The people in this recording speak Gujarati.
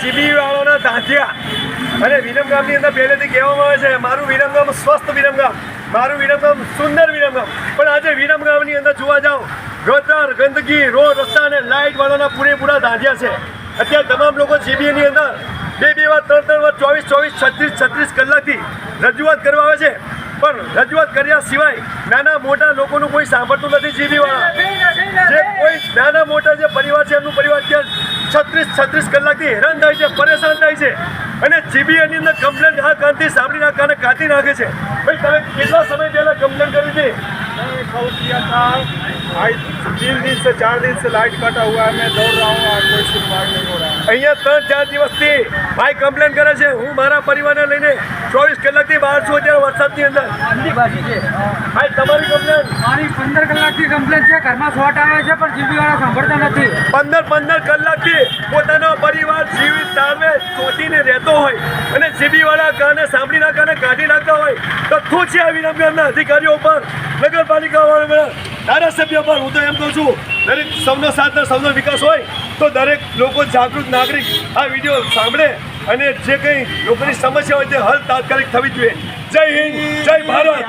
જીબી વાળાના અને વિરમગામની અંદર પહેલેથી કહેવામાં આવે છે, મારું વિરમગામ સ્વસ્થ વિરમગામ મારું વિરમગામ સુંદર વિરમગામ પણ આજે વિરમગામની અંદર જોવા જાઓ ગટર ગંદકી, રોડ, રસ્તા અને લાઇટ વાળાના પૂરેપૂરા ધાંધિયા છે. અત્યારે તમામ લોકો જીબીની અંદર બે બે વાર, ત્રણ ત્રણ વાર, ચોવીસ ચોવીસ, છત્રીસ છત્રીસ કલાકથી રજૂઆત કરવા આવે છે. પણ રજૂઆત કર્યા સિવાય નાના મોટા લોકોનું કોઈ સાંભળતું નથી જીબીવાળા જે કોઈ નાના મોટા જે પરિવાર છે એમનું પરિવાર છત્રીસ છત્રીસ કલાકથી હેરાન થાય છે પરેશાન થાય છે અને જીબીએની અંદર કમ્પ્લેન આ કાનથી સાંભળી ના કાને કાઢી નાખે છે ભાઈ તમે કેટલા સમય પહેલા કમ્પ્લેન કરી હતી कल किया था आज तीन दिन से चार दिन से लाइट कटा हुआ है मैं दौड़ रहा हूँ અહીંયા ત્રણ ચાર દિવસથી ભાઈ કમ્પ્લેન કરે છે હું મારા પરિવારને લઈને ચોવીસ કલાકથી બહાર છું અત્યારે વરસાદની અંદર. ભાઈ તમારી કમ્પ્લેન મારી પંદર કલાકથી કમ્પ્લેન છે ઘરમાં શોટ આવે છે પણ જીવીવાળા સાંભળતા નથી. પંદર પંદર કલાકથી પોતાનો પરિવાર જીવિત તાળવે સોચીને રહેતો હોય. અને જીબી વાળા કાને સાંભળીના કાને કાઢી નાખતા હોય તો શું છે આ એમના અધિકારીઓ પર, નગરપાલિકા વાળા ધારાસભ્ય પર હું તો એમ કહું છું, દરેક સૌનો સાથ સૌનો વિકાસ હોય તો દરેક લોકો જાગૃત નાગરિક આ વીડિયો સાંભળે અને જે કંઈ લોકોની સમસ્યા હોય તે હલ તાત્કાલિક થવી જોઈએ. જય હિન્દ, જય ભારત.